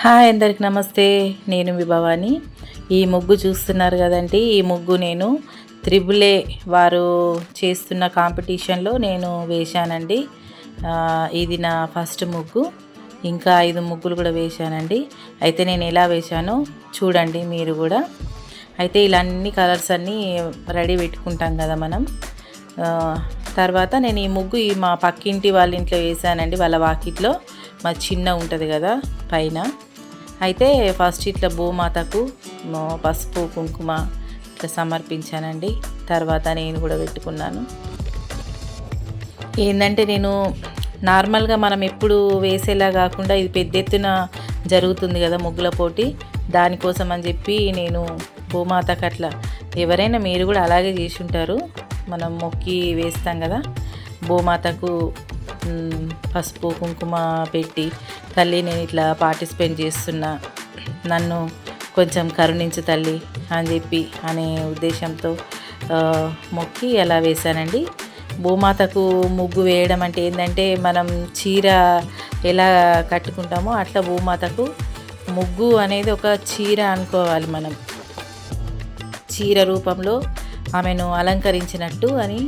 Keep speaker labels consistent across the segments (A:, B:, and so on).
A: Hi అందరికి నమస్తే నేను మీ భవాని. ఈ ముగ్గు చూస్తున్నారు కదండి ఈ ముగ్గు నేను త్రిబులే వారు చేస్తున్న కాంపిటీషన్లో నేను వేశానండి. ఇది నా ఫస్ట్ ముగ్గు ఇంకా ఐదు ముగ్గులు కూడా వేశానండి. అయితే నేను ఎలా వేశానో చూడండి మీరు కూడా. అయితే ఇలా అన్ని కలర్స్ అన్నీ రెడీ పెట్టుకుంటాం కదా మనం. తర్వాత నేను ఈ ముగ్గు ఈ మా పక్కింటి వాళ్ళ ఇంట్లో వేసానండి వాళ్ళ వాకిట్లో. మా చిన్న ఉంటుంది కదా పైన. అయితే ఫస్ట్ ఇట్లా భూమాతకు మా పసుపు కుంకుమ ఇట్లా సమర్పించానండి. తర్వాత నేను కూడా పెట్టుకున్నాను. ఏంటంటే నేను నార్మల్గా మనం ఎప్పుడు వేసేలా కాకుండా ఇది పెద్ద ఎత్తున జరుగుతుంది కదా ముగ్గుల పోటీ. దానికోసం అని చెప్పి నేను భూమాతకు అట్లా ఎవరైనా మీరు కూడా అలాగే చేసి ఉంటారు. మనం మొక్కి వేస్తాం కదా భూమాతకు పసుపు కుంకుమ పెట్టి తల్లి నేను ఇట్లా పార్టిసిపేట్ చేస్తున్నా నన్ను కొంచెం కరుణించు తల్లి అని చెప్పి అనే ఉద్దేశంతో మొక్కి అలా వేశానండి. భూమాతకు ముగ్గు వేయడం అంటే ఏంటంటే మనం చీర ఎలా కట్టుకుంటామో అట్లా భూమాతకు ముగ్గు అనేది ఒక చీర అనుకోవాలి మనం. చీర రూపంలో ఆమెను అలంకరించినట్టు అని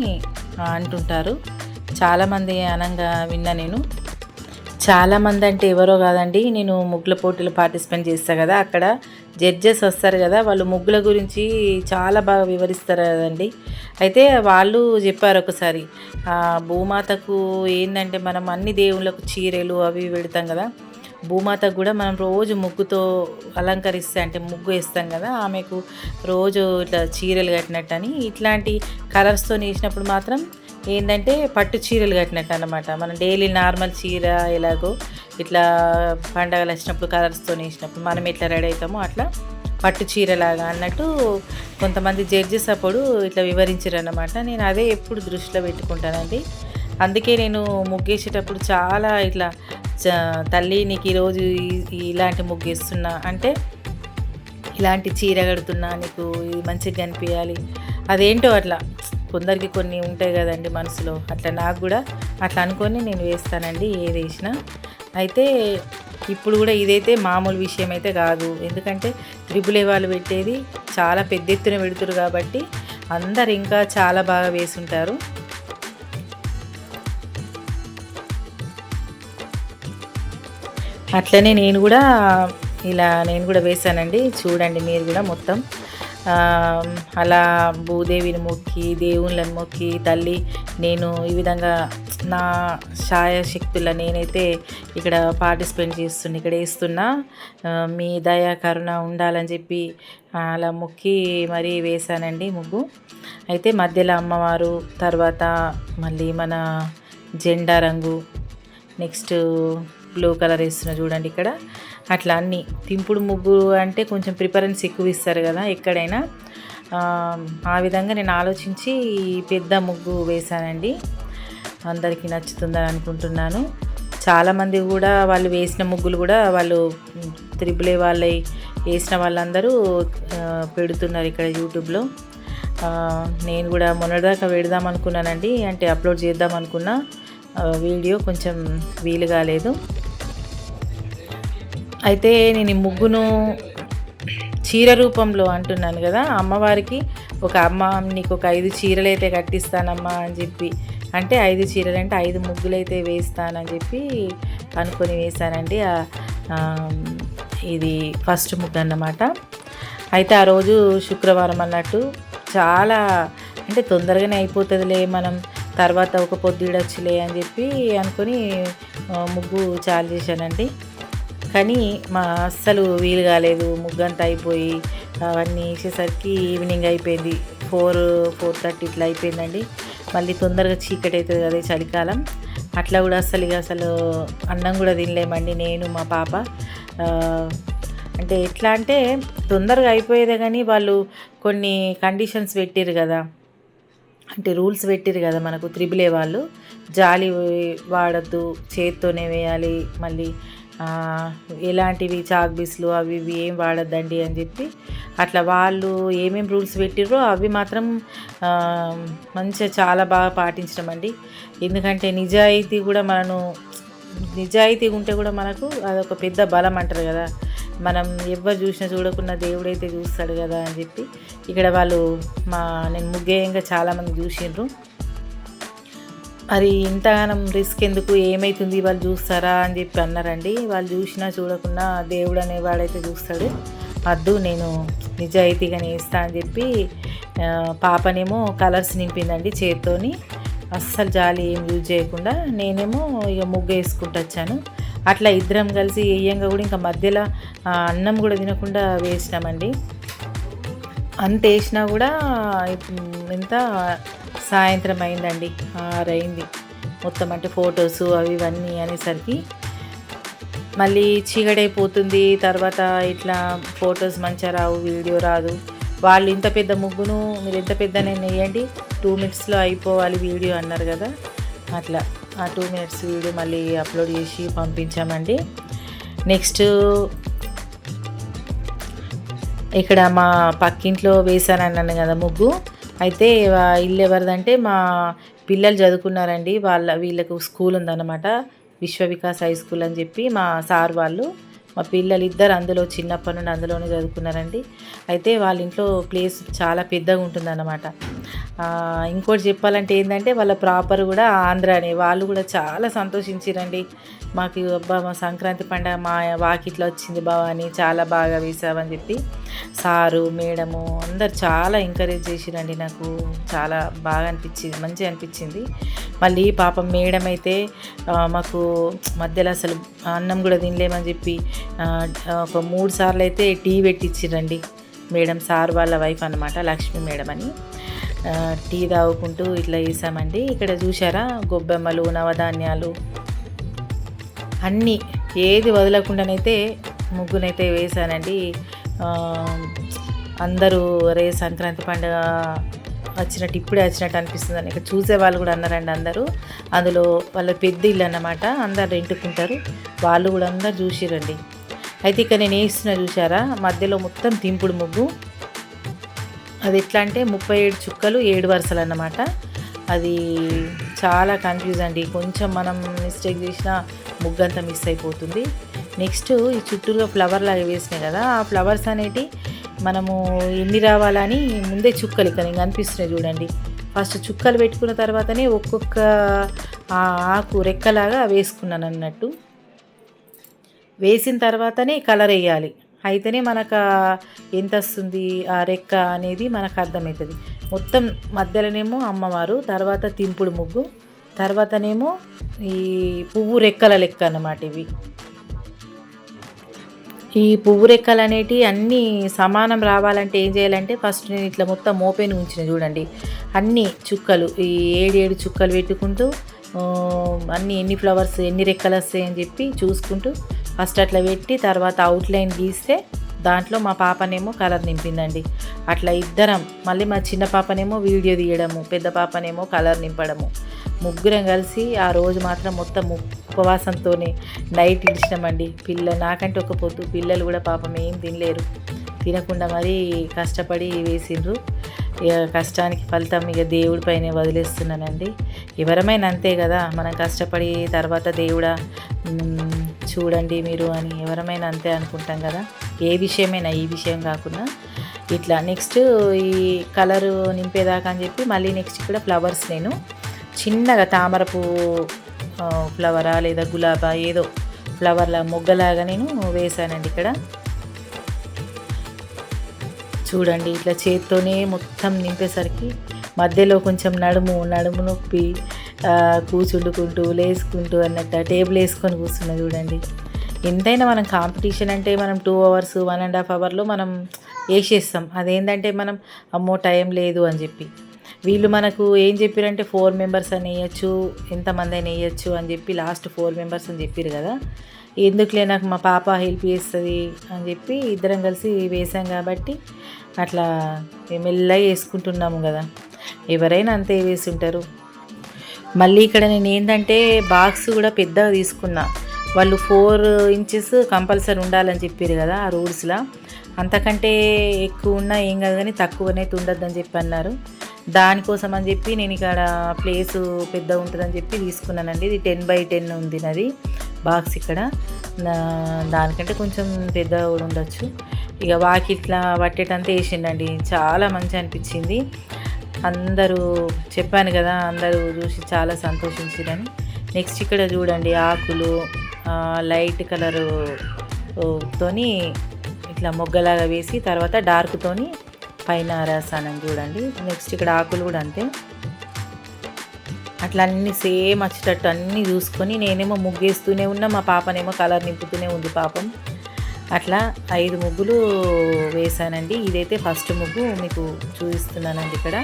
A: అంటుంటారు. చాలామంది అనంగా విన్నా నేను. చాలామంది అంటే ఎవరో కాదండి నేను ముగ్గుల పోటీలు పార్టిసిపేట్ చేస్తాను కదా అక్కడ జడ్జెస్ వస్తారు కదా వాళ్ళు ముగ్గుల గురించి చాలా బాగా వివరిస్తారు కదండి. అయితే వాళ్ళు చెప్పారు ఒకసారి భూమాతకు ఏంటంటే మనం అన్ని దేవుళ్ళకు చీరలు అవి పెడతాం కదా భూమాతకు కూడా మనం రోజు ముగ్గుతో అలంకరిస్తే అంటే ముగ్గు వేస్తాం కదా ఆమెకు రోజు ఇట్లా చీరలు కట్టినట్టు అని ఇట్లాంటి కలర్స్తో వేసినప్పుడు మాత్రం ఏంటంటే పట్టు చీరలు కట్టినట్టు అనమాట మనం డైలీ నార్మల్ చీర ఎలాగో ఇట్లా పండగలు వచ్చినప్పుడు కలర్స్తో వేసినప్పుడు మనం ఎట్లా రెడీ అవుతామో అట్లా పట్టు చీరలాగా అన్నట్టు కొంతమంది జడ్జెస్ అప్పుడు ఇట్లా వివరించారు అన్నమాట నేను అదే ఎప్పుడు దృష్టిలో పెట్టుకుంటానండి. అందుకే నేను ముగ్గేసేటప్పుడు చాలా ఇట్లా చ- తల్లి నీకు ఈరోజు ఇలాంటి ముగ్గేస్తున్నా అంటే ఇలాంటి చీర కడుతున్నా నీకు ఇది మంచిగా కనిపించాలి అదేంటో అట్లా కొందరికి కొన్ని ఉంటాయి కదండి మనసులో. అట్లా నాకు కూడా అట్లా అనుకొని నేను వేస్తానండి ఏది వేసినా. అయితే ఇప్పుడు కూడా ఇదైతే మామూలు విషయం అయితే కాదు. ఎందుకంటే త్రిబులే వాళ్ళు పెట్టేది చాలా పెద్ద ఎత్తున పెడుతురు కాబట్టి అందరు ఇంకా చాలా బాగా వేసుంటారు. అట్లనే నేను కూడా ఇలా నేను కూడా వేశానండి చూడండి మీరు కూడా మొత్తం. అలా భూదేవిని మొక్కి దేవుళ్ళని మొక్కి తల్లి నేను ఈ విధంగా నా శక్తుల నేనైతే ఇక్కడ పార్టిసిపేట్ చేస్తున్నా ఇక్కడ వేస్తున్నా మీ దయా కరుణ ఉండాలని చెప్పి అలా మొక్కి మరీ వేశానండి ముగ్గు. అయితే మధ్యలో అమ్మవారు తర్వాత మళ్ళీ మన జెండా రంగు నెక్స్ట్ బ్లూ కలర్ వేస్తున్నా చూడండి ఇక్కడ. అట్లా అన్ని. తింపుడు ముగ్గు అంటే కొంచెం ప్రిఫరెన్స్ ఎక్కువ ఇస్తారు కదా ఎక్కడైనా. ఆ, విధంగా నేను ఆలోచించి పెద్ద ముగ్గు వేశానండి. అందరికీ నచ్చుతుందని అనుకుంటున్నాను. చాలామంది కూడా వాళ్ళు వేసిన ముగ్గులు కూడా వాళ్ళు త్రిబులే వాళ్ళ వేసిన వాళ్ళందరూ పెడుతున్నారు ఇక్కడ యూట్యూబ్లో. నేను కూడా మొన్నటిదాకా పెడదాం అనుకున్నానండి. అంటే అప్లోడ్ చేద్దాం అనుకున్నా. వీడియో కొంచెం వీలు కాలేదు అయితే నేను ఈ ముగ్గును చీర రూపంలో అంటున్నాను కదా అమ్మవారికి ఒక అమ్మ నీకు ఒక ఐదు చీరలు అయితే కట్టిస్తానమ్మా అని చెప్పి అంటే ఐదు చీరలు అంటే ఐదు ముగ్గులు అయితే వేస్తానని చెప్పి అనుకొని వేశానండి. ఇది ఫస్ట్ ముగ్గు అన్నమాట. అయితే ఆ రోజు శుక్రవారం అన్నట్టు చాలా అంటే తొందరగానే అయిపోతుందిలే మనం తర్వాత ఒక పొద్దుడొచ్చులే అని చెప్పి అనుకొని ముగ్గు చాలు చేశానండి. కానీ మా అస్సలు వీలు కాలేదు. ముగ్గంతా అయిపోయి అవన్నీ వేసేసరికి ఈవినింగ్ అయిపోయింది. ఫోర్ ఫోర్ థర్టీ ఇట్లా అయిపోయిందండి. మళ్ళీ తొందరగా చీకటి అవుతుంది కదా చలికాలం. అట్లా కూడా అసలు ఇక అసలు అన్నం కూడా తినలేమండి నేను మా పాప. అంటే ఎట్లా అంటే తొందరగా అయిపోయేదే కానీ వాళ్ళు కొన్ని కండిషన్స్ పెట్టారు కదా. అంటే రూల్స్ పెట్టారు కదా మనకు త్రిబులే వాళ్ళు. జాలి వాడద్దు చేత్తోనే వేయాలి మళ్ళీ ఎలాంటివి చాక్ బీస్లు అవి ఇవి ఏం వాడద్దండి అని చెప్పి అట్లా వాళ్ళు ఏమేమి రూల్స్ పెట్టిర్రో అవి మాత్రం మంచిగా చాలా బాగా పాటించడం అండి. ఎందుకంటే నిజాయితీ కూడా మనను నిజాయితీగా ఉంటే కూడా మనకు అదొక పెద్ద బలం అంటారు కదా. మనం ఎవరు చూసినా చూడకుండా దేవుడైతే చూస్తాడు కదా అని చెప్పి ఇక్కడ వాళ్ళు మా నేను ముగ్గేయంగా చాలామంది చూసిండ్రు మరి ఇంతగానం రిస్క్ ఎందుకు? ఏమవుతుంది వాళ్ళు చూస్తారా అని చెప్పి అన్నారండి. వాళ్ళు చూసినా చూడకుండా దేవుడు అనేవాడైతే చూస్తాడు. వద్దు నేను నిజాయితీగానే నేస్తా అని చెప్పి పాపనేమో కలర్స్ నింపిందండి చేత్తోని. అస్సలు జాలి ఏం యూజ్ చేయకుండా నేనేమో ఇక ముగ్గు వేసుకుంటూ వచ్చాను. అట్లా ఇద్దరం కలిసి వేయంగా కూడా ఇంకా మధ్యలో అన్నం కూడా తినకుండా వేసినామండి. అంత వేసినా కూడా ఎంత సాయంత్రం అయిందండి. ఆరైంది. మొత్తం అంటే ఫొటోస్ అవి ఇవన్నీ అనేసరికి మళ్ళీ చీకటైపోతుంది. తర్వాత ఇట్లా ఫొటోస్ మంచిగా రావు వీడియో రాదు. వాళ్ళు ఇంత పెద్ద ముగ్గును మీరు ఎంత పెద్ద నేను వేయండి. టూ మినిట్స్లో అయిపోవాలి వీడియో అన్నారు కదా. అట్లా ఆ టూ మినిట్స్ వీడియో మళ్ళీ అప్లోడ్ చేసి పంపించామండి. నెక్స్ట్ ఇక్కడ మా పక్కింట్లో వేశానన్నాను కదా ముగ్గు. అయితే ఇల్లు ఎవరిదంటే మా పిల్లలు చదువుకున్నారండి. వాళ్ళ వీళ్ళకు స్కూల్ ఉందన్నమాట. విశ్వవికాస్ హై స్కూల్ అని చెప్పి మా సార్ వాళ్ళు మా పిల్లలు ఇద్దరు అందులో చిన్నప్పటి నుండి అందులోనే చదువుకున్నారండి. అయితే వాళ్ళ ఇంట్లో ప్లేస్ చాలా పెద్దగా ఉంటుందన్నమాట. ఇంకోటి చెప్పాలంటే ఏంటంటే వాళ్ళ ప్రాపర్ కూడా ఆంధ్రానే. వాళ్ళు కూడా చాలా సంతోషించారండి. మాకు అబ్బా మా సంక్రాంతి పండుగ మా వాకిట్లో వచ్చింది బావా అని చాలా బాగా వేసావని చెప్పి సారు మేడము అందరు చాలా ఎంకరేజ్ చేసిరండి నాకు. చాలా బాగా అనిపించింది మంచిగా అనిపించింది. మళ్ళీ పాపం మేడం అయితే మాకు మధ్యలో అసలు అన్నం కూడా తినలేమని చెప్పి ఒక మూడు సార్లు అయితే టీ పెట్టించిరండి మేడం సార్ వాళ్ళ వైఫ్ అనమాట లక్ష్మి మేడం అని. టీ తాగుకుంటూ ఇట్లా వేసామండి ఇక్కడ చూసారా గొబ్బెమ్మలు నవధాన్యాలు. అన్నీ. ఏది వదలకుండానైతే ముగ్గునైతే వేసానండి. అందరూ రే సంక్రాంతి పండుగ వచ్చినట్టు ఇప్పుడే వచ్చినట్టు అనిపిస్తుంది అని ఇక్కడ చూసే వాళ్ళు కూడా అన్నారండి అందరూ. అందులో వాళ్ళ పెద్ద ఇల్లు అన్నమాట. అందరు రెంటుకుంటారు. వాళ్ళు కూడా అందరు చూసిరండి. అయితే ఇక్కడ నేను వేస్తున్నా చూసారా మధ్యలో మొత్తం తింపుడు ముగ్గు. అది ఎట్లా అంటే ముప్పై ఏడు చుక్కలు ఏడు వరుసలు అన్నమాట. అది చాలా కన్ఫ్యూజ్ అండి. కొంచెం మనం మిస్టేక్ చేసినా ముగ్గంతా మిస్ అయిపోతుంది. నెక్స్ట్ ఈ చుట్టూలో ఫ్లవర్ లాగా వేసినాయి కదా ఆ ఫ్లవర్స్ అనేటి మనము ఎన్ని రావాలని ముందే చుక్కలు ఇక్కడ ఇంకా కనిపిస్తున్నాయి చూడండి. ఫస్ట్ చుక్కలు పెట్టుకున్న తర్వాతనే ఒక్కొక్క ఆకు రెక్కలాగా వేసుకున్నాను అన్నట్టు. వేసిన తర్వాతనే కలర్ వేయాలి. అయితేనే మనకు ఎంత వస్తుంది ఆ రెక్క అనేది మనకు అర్థమవుతుంది మొత్తం మధ్యలోనేమో అమ్మవారు తర్వాత తింపుడు ముగ్గు తర్వాతనేమో ఈ పువ్వు రెక్కల లెక్క అన్నమాట ఇవి. ఈ పువ్వు రెక్కలు అనేటివి అన్నీ సమానం రావాలంటే ఏం చేయాలంటే ఫస్ట్ నేను ఇట్లా మొత్తం ఓపెన్ ఉంచిన చూడండి. అన్ని చుక్కలు ఈ ఏడు ఏడు చుక్కలు పెట్టుకుంటూ అన్నీ అన్ని ఎన్ని ఫ్లవర్స్ ఎన్ని రెక్కలు వస్తాయి అని చెప్పి చూసుకుంటూ ఫస్ట్ అట్లా పెట్టి తర్వాత అవుట్లైన్ గీస్తే దాంట్లో మా పాపనేమో కలర్ నింపిందండి. అట్లా ఇద్దరం మళ్ళీ మా చిన్న పాపనేమో వీడియో తీయడము పెద్ద పాపనేమో కలర్ నింపడము. ముగ్గురం కలిసి ఆ రోజు మాత్రం మొత్తం ఉపవాసంతోనే నైట్ ఇడిచినామండి పిల్ల నాకంటే ఒక పొద్దు పిల్లలు కూడా పాపం ఏం తినలేరు. తినకుండా మరీ కష్టపడి వేసిండ్రు. ఇక కష్టానికి ఫలితం ఇక దేవుడి పైనే వదిలేస్తున్నానండి. ఎవరమైనా అంతే కదా మనం కష్టపడి తర్వాత దేవుడా చూడండి మీరు అని ఎవరమైనా అంతే అనుకుంటాం కదా. ఏ విషయమైనా ఈ విషయం కాకుండా. ఇట్లా నెక్స్ట్ ఈ కలరు నింపేదాకా అని చెప్పి మళ్ళీ నెక్స్ట్ ఇక్కడ ఫ్లవర్స్ నేను చిన్నగా తామర పువ్వు ఫ్లవరా లేదా గులాబా ఏదో ఫ్లవర్లా మొగ్గలాగా నేను వేసానండి ఇక్కడ. చూడండి ఇట్లా చేత్తోనే మొత్తం నింపేసరికి మధ్యలో కొంచెం నడుము నడుము నొప్పి కూర్చుండుకుంటూ లేసుకుంటూ అన్నట్టు టేబుల్ వేసుకొని కూర్చున్నా చూడండి. ఎంతైనా మనం కాంపిటీషన్ అంటే మనం two hours one and half అవర్లో మనం వేసేస్తాం. అదేంటంటే మనం అమ్మో టైం లేదు అని చెప్పి. వీళ్ళు మనకు ఏం చెప్పారంటే ఫోర్ మెంబర్స్ అని వేయచ్చు ఎంతమంది అయినా వేయచ్చు అని చెప్పి లాస్ట్ ఫోర్ మెంబర్స్ అని చెప్పారు కదా. ఎందుకులే నాకు మా పాప హెల్ప్ చేస్తుంది అని చెప్పి ఇద్దరం కలిసి వేసాం కాబట్టి అట్లా మెల్లగా వేసుకుంటున్నాము కదా. ఎవరైనా అంతే వేసి ఉంటారు మళ్ళీ ఇక్కడ నేను ఏంటంటే బాక్స్ కూడా పెద్దగా తీసుకున్నా. వాళ్ళు ఫోర్ ఇంచెస్ కంపల్సరీ ఉండాలని చెప్పారు కదా ఆ రూల్స్లో. అంతకంటే ఎక్కువ ఉన్నా ఏం కాదు కానీ తక్కువనైతే ఉండద్దని చెప్పి అన్నారు. దానికోసం అని చెప్పి నేను ఇక్కడ ప్లేస్ పెద్ద ఉంటుందని చెప్పి తీసుకున్నానండి. ఇది టెన్ బై టెన్ ఉంది నాది బాక్స్ ఇక్కడ. నా- దానికంటే కొంచెం పెద్ద కూడా ఉండొచ్చు. ఇక వాకిట్లా పట్టేటంతా వేసిండండి. చాలా మంచి అనిపించింది. అందరూ చెప్పాను కదా అందరూ చూసి చాలా సంతోషించారని. నెక్స్ట్ ఇక్కడ చూడండి ఆకులు లైట్ కలరు తోని ఇట్లా మొగ్గలాగా వేసి తర్వాత డార్క్తోని పైన రాసానని చూడండి. నెక్స్ట్ ఇక్కడ ఆకులు కూడా అంతే. అట్లా అన్ని సేమ్ వచ్చేటట్టు అన్నీ చూసుకొని నేనేమో ముగ్గేస్తూనే ఉన్నా మా పాపనేమో కలర్ నింపుతూనే ఉంది పాపం. అట్లా ఐదు ముగ్గులు వేసానండి ఇదైతే ఫస్ట్ ముగ్గు మీకు చూపిస్తున్నానండి ఇక్కడ.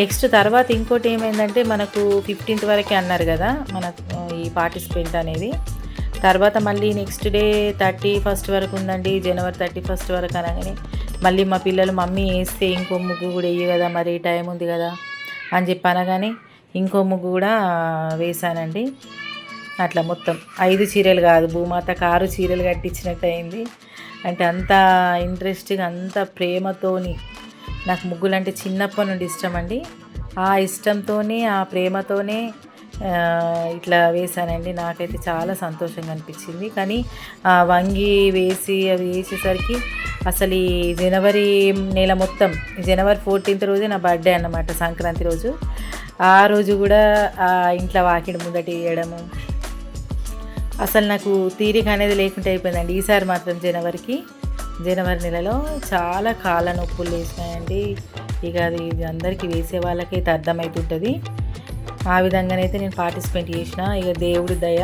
A: నెక్స్ట్ తర్వాత ఇంకోటి ఏమైందంటే మనకు ఫిఫ్టీన్త్ వరకే అన్నారు కదా మన ఈ పార్టిసిపెంట్ అనేది. తర్వాత మళ్ళీ నెక్స్ట్ డే థర్టీ ఫస్ట్ వరకు ఉందండి జనవరి థర్టీ ఫస్ట్ వరకు అనగానే మళ్ళీ మా పిల్లలు మమ్మీ వేస్తే ఇంకో ముగ్గు కూడా వేయ కదా మరి టైం ఉంది కదా అని చెప్పి అనగానే ఇంకో ముగ్గు కూడా వేశానండి. అట్లా మొత్తం. ఐదు చీరలు కాదు భూమాతకు ఆరు చీరలు కట్టించినట్టు అయింది. అంటే అంత ఇంట్రెస్ట్గా అంత ప్రేమతోని నాకు ముగ్గులు అంటే చిన్నప్పటి నుండి ఇష్టం అండి. ఆ ఇష్టంతోనే ఆ ప్రేమతోనే ఇట్లా వేశానండి. నాకైతే చాలా సంతోషంగా అనిపించింది. కానీ ఆ వంగి వేసి అవి వేసేసరికి అసలు ఈ జనవరి నెల మొత్తం జనవరి ఫోర్టీన్త్ రోజే నా బర్త్డే అన్నమాట సంక్రాంతి రోజు. ఆ రోజు కూడా ఆ ఇంట్లో వాకిడి ముందట వేయడము అసలు నాకు తీరిక అనేది లేకుండా అయిపోయిందండి. ఈసారి మాత్రం జనవరికి జనవరి నెలలో చాలా కాళ్ళ నొప్పులు వేసినాయండి ఇక అది అందరికీ వేసే వాళ్ళకైతే అర్థమవుతుంటుంది ఆ విధంగానైతే నేను పార్టిసిపేట్ చేసిన. ఇక దేవుడి దయ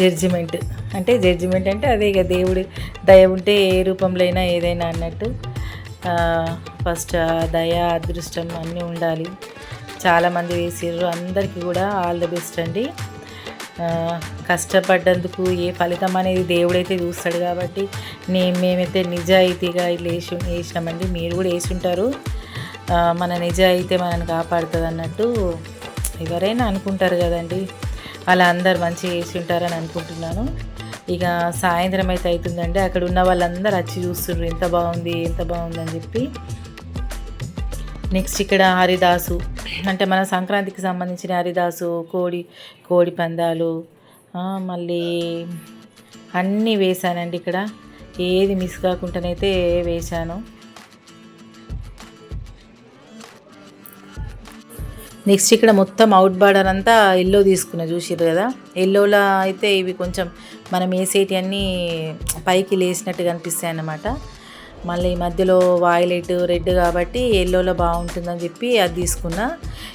A: జడ్జిమెంట్. అంటే జడ్జిమెంట్ అంటే అదే ఇక దేవుడి దయ ఉంటే ఏ రూపంలో అయినా ఏదైనా అన్నట్టు ఫస్ట్ దయ అదృష్టం అన్నీ ఉండాలి. చాలామంది వేసారు అందరికీ కూడా ఆల్ ద బెస్ట్ అండి. కష్టపడ్డందుకు ఏ ఫలితం అనేది దేవుడైతే చూస్తాడు కాబట్టి నే మేమైతే నిజాయితీగా ఇట్లా వేసి వేసినామండి మీరు కూడా వేసి ఉంటారు మన నిజాయితీ మనల్ని కాపాడుతుంది అన్నట్టు ఎవరైనా అనుకుంటారు కదండి. వాళ్ళందరూ మంచిగా వేసి ఉంటారని అనుకుంటున్నాను. ఇక సాయంత్రం అయితే అవుతుందండి. అక్కడ ఉన్న వాళ్ళందరూ వచ్చి చూస్తున్నారు. ఎంత బాగుంది ఎంత బాగుందని చెప్పి. నెక్స్ట్ ఇక్కడ హరిదాసు అంటే మన సంక్రాంతికి సంబంధించిన హరిదాసు కోడి కోడి పందాలు మళ్ళీ అన్నీ వేశానండి ఇక్కడ. ఏది మిస్ కాకుండానైతే వేశాను. నెక్స్ట్ ఇక్కడ మొత్తం అవుట్ బార్డర్ అంతా ఎల్లో తీసుకున్నా చూసిర్రు కదా? ఎల్లోలో అయితే ఇవి కొంచెం మనం వేసేటి అన్నీ పైకి లేచినట్టుగా అనిపిస్తాయి అన్నమాట మళ్ళీ ఈ మధ్యలో వాయిలెట్ రెడ్ కాబట్టి ఎల్లోలో బాగుంటుందని చెప్పి అది తీసుకున్నా.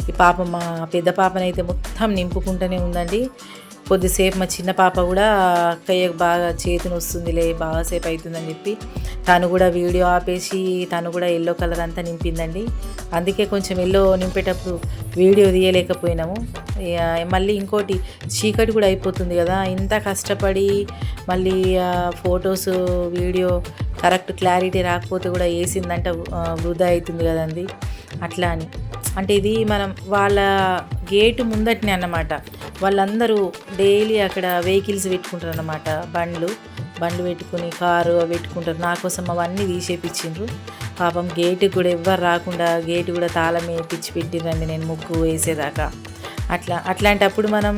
A: ఈ పాప మా పెద్ద పాపనైతే మొత్తం నింపుకుంటూనే ఉందండి. కొద్దిసేపు మా చిన్న పాప కూడా అక్కయ్యకు బాగా చేతిని వస్తుందిలే బాగాసేపు అవుతుందని చెప్పి తను కూడా వీడియో ఆపేసి తను కూడా ఎల్లో కలర్ అంతా నింపిందండి. అందుకే కొంచెం ఎల్లో నింపేటప్పుడు వీడియో తీయలేకపోయినాము. మళ్ళీ ఇంకోటి చీకటి కూడా అయిపోతుంది కదా ఇంత కష్టపడి మళ్ళీ ఫొటోస్ వీడియో కరెక్ట్ క్లారిటీ రాకపోతే కూడా వేసిందంటే వృధా అవుతుంది కదండి. అట్లా అని. అంటే ఇది మనం వాళ్ళ గేటు ముందటినే అన్నమాట. వాళ్ళందరూ డైలీ అక్కడ వెహికల్స్ పెట్టుకుంటారు అన్నమాట బండ్లు బండ్లు పెట్టుకుని కారు అవి పెట్టుకుంటారు. నా కోసం అవన్నీ తీసేపించిండ్రు పాపం గేటు కూడా ఎవ్వరు రాకుండా గేటు కూడా తాళం వేయించి పెట్టిరండి నేను ముగ్గు వేసేదాకా. అట్లా అట్లాంటప్పుడు మనం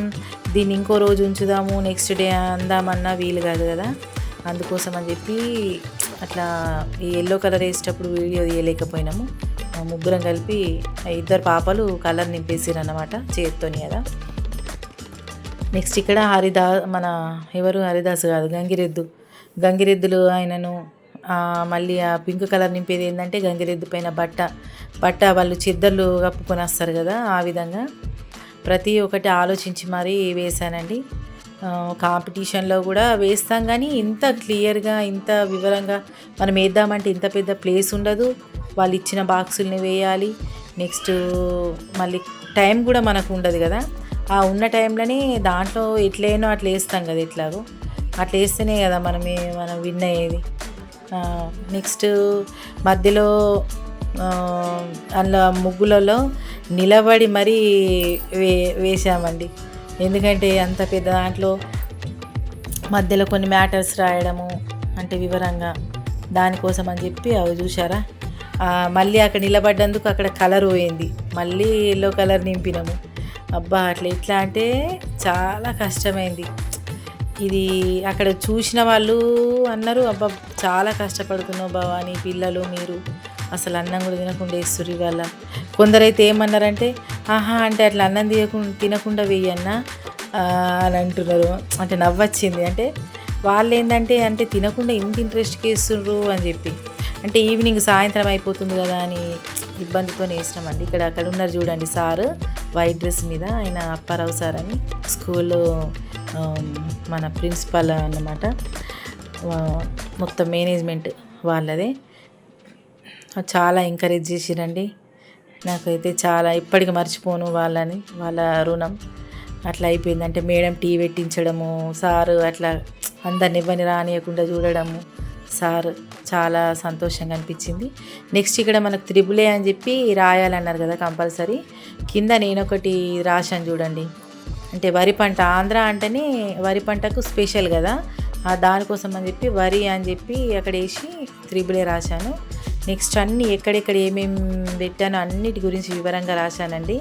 A: దీన్ని ఇంకో రోజు ఉంచుదాము నెక్స్ట్ డే అందామన్నా వీలు కాదు కదా. అందుకోసం అని చెప్పి అట్లా ఈ ఎల్లో కలర్ వేసేటప్పుడు వీడియో తీయలేకపోయినాము. ముగ్గురం కలిపి ఇద్దరు పాపలు కలర్ నింపేసారు అన్నమాట చేత్తోని కదా. నెక్స్ట్ ఇక్కడ హరిదా మన ఎవరు? హరిదాస్ కాదు గంగిరెద్దు. గంగిరెద్దులు ఆయనను మళ్ళీ ఆ పింక్ కలర్ నింపేది ఏంటంటే గంగిరెద్దు పైన బట్ట. బట్ట వాళ్ళు చిద్దర్లు కప్పుకొని వస్తారు కదా ఆ విధంగా. ప్రతి ఒక్కటి ఆలోచించి మరీ వేశానండి. కాంపిటీషన్లో కూడా వేస్తాం కానీ ఇంత క్లియర్గా ఇంత వివరంగా మనం వేద్దామంటే ఇంత పెద్ద ప్లేస్ ఉండదు. వాళ్ళు ఇచ్చిన బాక్సుల్ని వేయాలి. నెక్స్ట్ మళ్ళీ టైం కూడా మనకు ఉండదు కదా. ఆ ఉన్న టైంలోనే దాంట్లో ఎట్లయినో అట్లా వేస్తాం కదా ఎట్లాగో అట్లా వేస్తేనే కదా మనం మనం విన్ అయ్యేది. నెక్స్ట్ మధ్యలో అందులో ముగ్గులలో నిలబడి మరీ వే వేసామండి ఎందుకంటే అంత పెద్ద దాంట్లో మధ్యలో కొన్ని మ్యాటర్స్ రాయడము అంటే వివరంగా దానికోసం అని చెప్పి అవి చూసారా మళ్ళీ అక్కడ నిలబడ్డందుకు అక్కడ కలర్ పోయింది. మళ్ళీ ఎల్లో కలర్ నింపినాము. అబ్బా అట్లా ఎట్లా అంటే చాలా కష్టమైంది. ఇది అక్కడ చూసిన వాళ్ళు అన్నారు అబ్బా చాలా కష్టపడుతున్నావు భవాని పిల్లలు మీరు అసలు అన్నం కూడా తినకుండా వేస్తుర్రు ఇవాళ. కొందరైతే ఏమన్నారంటే ఆహా అంటే అట్లా అన్నం తీయకుండా తినకుండా వెయ్యన్నా అని అంటున్నారు. అంటే నవ్వొచ్చింది. అంటే వాళ్ళు ఏంటంటే అంటే తినకుండా ఇంత ఇంట్రెస్ట్కి వేస్తుర్రు అని చెప్పి. అంటే ఈవినింగ్ సాయంత్రం అయిపోతుంది కదా అని ఇబ్బందితో వేసినామండి ఇక్కడ అక్కడ ఉన్నారు చూడండి సారు. వైట్ డ్రెస్ మీద ఆయన అప్పారావు సార్ అని స్కూల్లో మన ప్రిన్సిపల్ అన్నమాట. మొత్తం మేనేజ్మెంట్ వాళ్ళదే. చాలా ఎంకరేజ్ చేసిరండి. నాకైతే చాలా ఇప్పటికి మర్చిపోను వాళ్ళని వాళ్ళ రుణం. అట్లా అయిపోయింది. అంటే మేడం టీ పెట్టించడము సారు అట్లా అందరిని ఇవ్వని రానియకుండా చూడడము సార్. చాలా సంతోషంగా అనిపించింది. నెక్స్ట్ ఇక్కడ మనకు త్రిబులే అని చెప్పి రాయాలన్నారు కదా కంపల్సరీ. కింద నేను ఒకటి రాశాను చూడండి. అంటే వరి పంట ఆంధ్ర అంటేనే వరి పంటకు స్పెషల్ కదా. ఆ దానికోసం అని చెప్పి వరి అని చెప్పి అక్కడ వేసి త్రిబులే రాశాను. నెక్స్ట్ అన్నీ ఎక్కడెక్కడ ఏమేమి పెట్టానో అన్నిటి గురించి వివరంగా రాశానండి.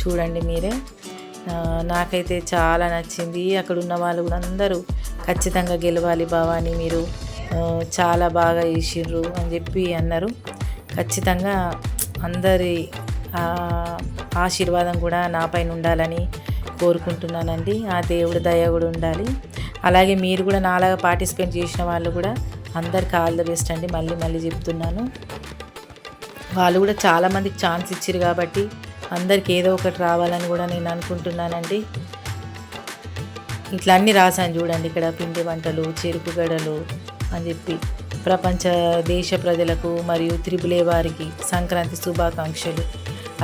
A: చూడండి మీరే. నాకైతే చాలా నచ్చింది. అక్కడ ఉన్న వాళ్ళు కూడా అందరూ ఖచ్చితంగా గెలవాలి భవాని మీరు. చాలా బాగా చేసిర్రు అని చెప్పి అన్నారు. ఖచ్చితంగా అందరి ఆశీర్వాదం కూడా నా పైన ఉండాలని కోరుకుంటున్నానండి. ఆ దేవుడి దయ కూడా ఉండాలి. అలాగే మీరు కూడా నాలాగా పార్టిసిపేట్ చేసిన వాళ్ళు కూడా అందరికి ఆల్ ద బెస్ట్ అండి. మళ్ళీ మళ్ళీ చెప్తున్నాను. వాళ్ళు కూడా చాలామందికి ఛాన్స్ ఇచ్చారు కాబట్టి అందరికి ఏదో ఒకటి రావాలని కూడా నేను అనుకుంటున్నానండి. ఇట్లా అన్నీ రాశాను చూడండి. ఇక్కడ పిండి వంటలు చెరుకు గడలు అని చెప్పి ప్రపంచ దేశ ప్రజలకు మరియు త్రిబులే వారికి సంక్రాంతి శుభాకాంక్షలు.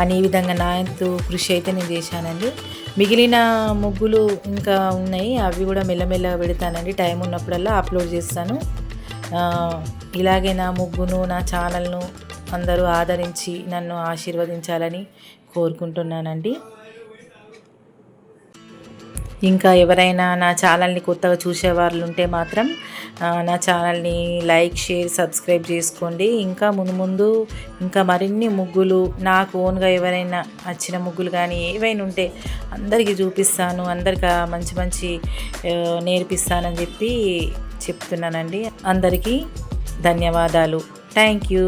A: అని ఈ విధంగా నా ఎంతో కృషి అయితే నేను చేశానండి. మిగిలిన ముగ్గులు ఇంకా ఉన్నాయి. అవి కూడా మెల్లమెల్లగా పెడతానండి. టైం ఉన్నప్పుడల్లా అప్లోడ్ చేస్తాను. ఇలాగే నా ముగ్గును నా ఛానల్ను అందరూ ఆదరించి నన్ను ఆశీర్వదించాలని కోరుకుంటున్నానండి. ఇంకా ఎవరైనా నా ఛానల్ని కొత్తగా చూసే వాళ్ళు ఉంటే మాత్రం నా ఛానల్ని లైక్ షేర్ సబ్స్క్రైబ్ చేసుకోండి. ఇంకా ముందు ముందు ఇంకా మరిన్ని ముగ్గులు నాకు ఓన్గా ఎవరైనా వచ్చిన ముగ్గులు కానీ ఏవైనా ఉంటే అందరికీ చూపిస్తాను. అందరికీ మంచి మంచి నేర్పిస్తానని చెప్పి చెప్తున్నానండి. అందరికీ ధన్యవాదాలు. Thank you.